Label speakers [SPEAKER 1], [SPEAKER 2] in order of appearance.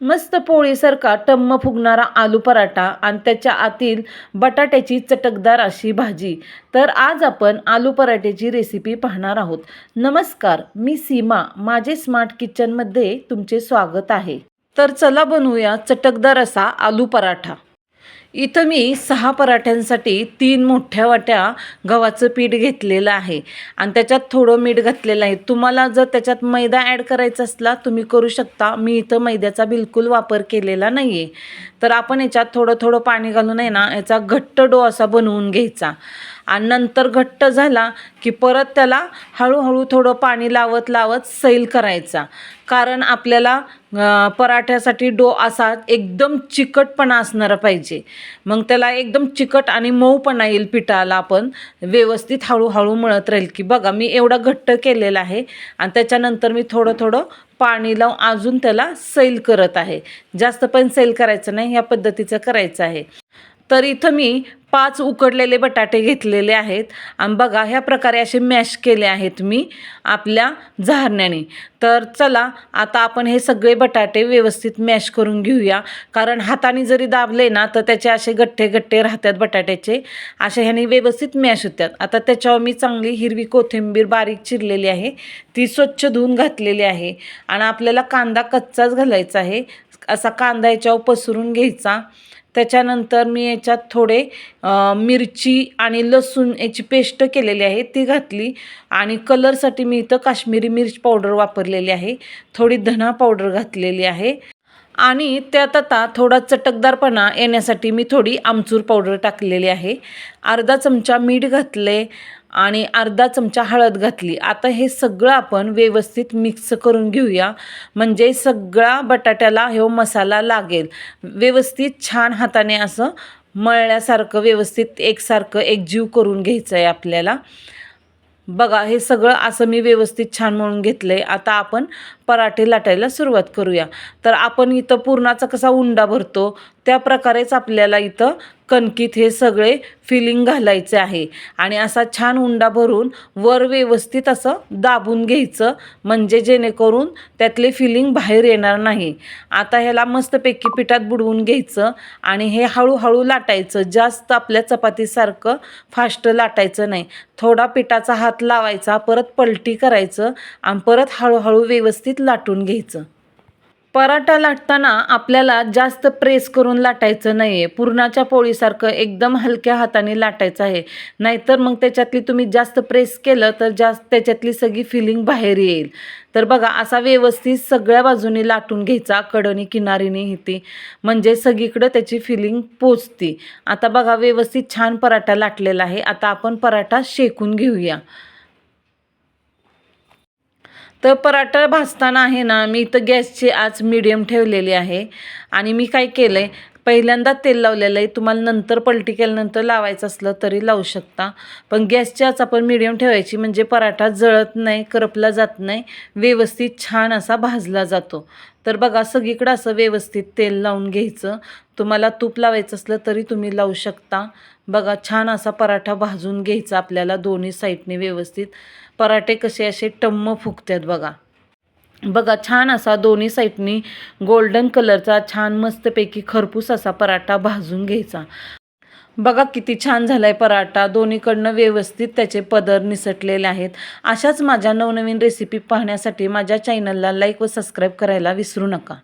[SPEAKER 1] मस्त पोळीसारखा टम्म फुगणारा आलू पराठा आणि त्याच्या आतील बटाट्याची चटकदार अशी भाजी. तर आज आपण आलू पराठ्याची रेसिपी पाहणार आहोत. नमस्कार मी सीमा माझे स्मार्ट किचनमध्ये तुमचे स्वागत आहे. तर चला बनवूया चटकदार असा आलू पराठा. इथं मी सहा पराठ्यांसाठी तीन मोठ्या वाट्या गव्हाचं पीठ घेतलेलं आहे. आणि त्याच्यात थोडं मीठ घातलेलं आहे. तुम्हाला जर त्याच्यात मैदा ॲड करायचा असला तुम्ही करू शकता. मी इथं मैद्याचा बिलकुल वापर केलेला नाही आहे तर आपण याच्यात थोडं थोडं पाणी घालून आहे ना याचा घट्ट डो असा बनवून घ्यायचा. आणि नंतर घट्ट झाला की परत त्याला हळूहळू थोडं पाणी लावत लावत सैल करायचा. कारण आपल्याला पराठ्यासाठी डो असा एकदम चिकटपणा असणारा पाहिजे. मग त्याला एकदम चिकट आणि मऊपणा येईल पिठाला आपण व्यवस्थित हळूहळू मळत राहील की बघा मी एवढा घट्ट केलेला आहे आणि त्याच्यानंतर मी थोडं थोडं पाणी लावून अजून त्याला सैल करत आहे. जास्त पण सैल करायचं नाही ह्या पद्धतीचं करायचं आहे. तर इथं मी पाच उकडलेले बटाटे घेतलेले आहेत. आणि बघा ह्या प्रकारे असे मॅश केले आहेत मी आपल्या झारण्याने. तर चला आता आपण हे सगळे बटाटे व्यवस्थित मॅश करून घेऊया. कारण हाताने जरी दाबले ना तर त्याचे असे गठ्ठे गठ्ठे राहतात बटाट्याचे. असे ह्याने व्यवस्थित मॅश होतात. आता त्याच्यावर मी चांगली हिरवी कोथिंबीर बारीक चिरलेली आहे. ती स्वच्छ धुवून घातलेली आहे. आणि आपल्याला कांदा कच्चाच घालायचा आहे. असा कांदा याच्यावर पसरून घ्यायचा. त्याच्यानंतर मी याच्यात थोडे मिरची आणि लसूण याची पेस्ट केलेली आहे ती घातली. आणि कलरसाठी मी इथं काश्मीरी मिर्च पावडर वापरलेली आहे. थोडी धना पावडर घातलेली आहे. आणि त्यात आता थोडा चटकदारपणा येण्यासाठी मी थोडी आमचूर पावडर टाकलेली आहे. अर्धा चमचा मीठ घातले आणि अर्धा चमचा हळद घातली. आता हे सगळं आपण व्यवस्थित मिक्स करून घेऊया. म्हणजे सगळा बटाट्याला हो मसाला लागेल. व्यवस्थित छान हाताने असं मळल्यासारखं व्यवस्थित एकसारखं एकजीव करून घ्यायचं आहे आपल्याला. बघा हे सगळं असं मी व्यवस्थित छान म्हणून घेतलं आहे आता आपण पराठे लाटायला सुरुवात करूया. तर आपण इथं पुरणाचा कसा उंडा भरतो त्या प्रकारेच आपल्याला इथं कणकीत हे सगळे फिलिंग घालायचे आहे. आणि असा छान उंडा भरून वर व्यवस्थित असं दाबून घ्यायचं म्हणजे जेणेकरून त्यातले फिलिंग बाहेर येणार नाही. आता ह्याला मस्तपैकी पिठात बुडवून घ्यायचं आणि हे हळूहळू लाटायचं. जास्त आपल्या चपातीसारखं फास्ट लाटायचं नाही. थोडा पिठाचा हात लावायचा परत पलटी करायचं आणि परत हळूहळू व्यवस्थित लाटून घ्यायचं. पराठा लाटताना आपल्याला जास्त प्रेस करून लाटायचं नाही आहे पुरणाच्या पोळीसारखं एकदम हलक्या हाताने लाटायचं आहे. नाहीतर मग त्याच्यातली तुम्ही जास्त प्रेस केलं तर जास्त त्याच्यातली सगळी फिलिंग बाहेर येईल. तर बघा असा व्यवस्थित सगळ्या बाजूनी लाटून घ्यायचा कडनी किनारीने ती म्हणजे सगळीकडं त्याची फिलिंग पोचती. आता बघा व्यवस्थित छान पराठा लाटलेला आहे. आता आपण पराठा शेकून घेऊया. तर पराठा भाजताना आहे ना मी इथं गॅसची आज मीडियम ठेवलेली आहे. आणि मी काय केलं आहे पहिल्यांदा तेल लावलेलं आहे. तुम्हाला नंतर पलटी केल्यानंतर लावायचं असलं तरी लावू शकता. पण गॅसची आच आपण मिडियम ठेवायची म्हणजे पराठा जळत नाही करपला जात नाही. व्यवस्थित छान असा भाजला जातो. तर बघा सगळीकडं असं व्यवस्थित तेल लावून घ्यायचं. तुम्हाला तूप लावायचं असलं तरी तुम्ही लावू शकता. बघा छान असा पराठा भाजून घ्यायचा आपल्याला दोन्ही साईडने व्यवस्थित. पराठे कसे असे टम्म फुगतात बघा. बघा छान असा दोन्ही साईडनी गोल्डन कलरचा छान मस्तपैकी खरपूस असा पराठा भाजून घ्यायचा. बघा किती छान झालाय पराठा. दोन्हीकडनं व्यवस्थित त्याचे पदर निसटलेले आहेत. अशाच माझ्या नवनवीन रेसिपी पाहण्यासाठी माझ्या चॅनलला लाईक व सबस्क्राईब करायला विसरू नका.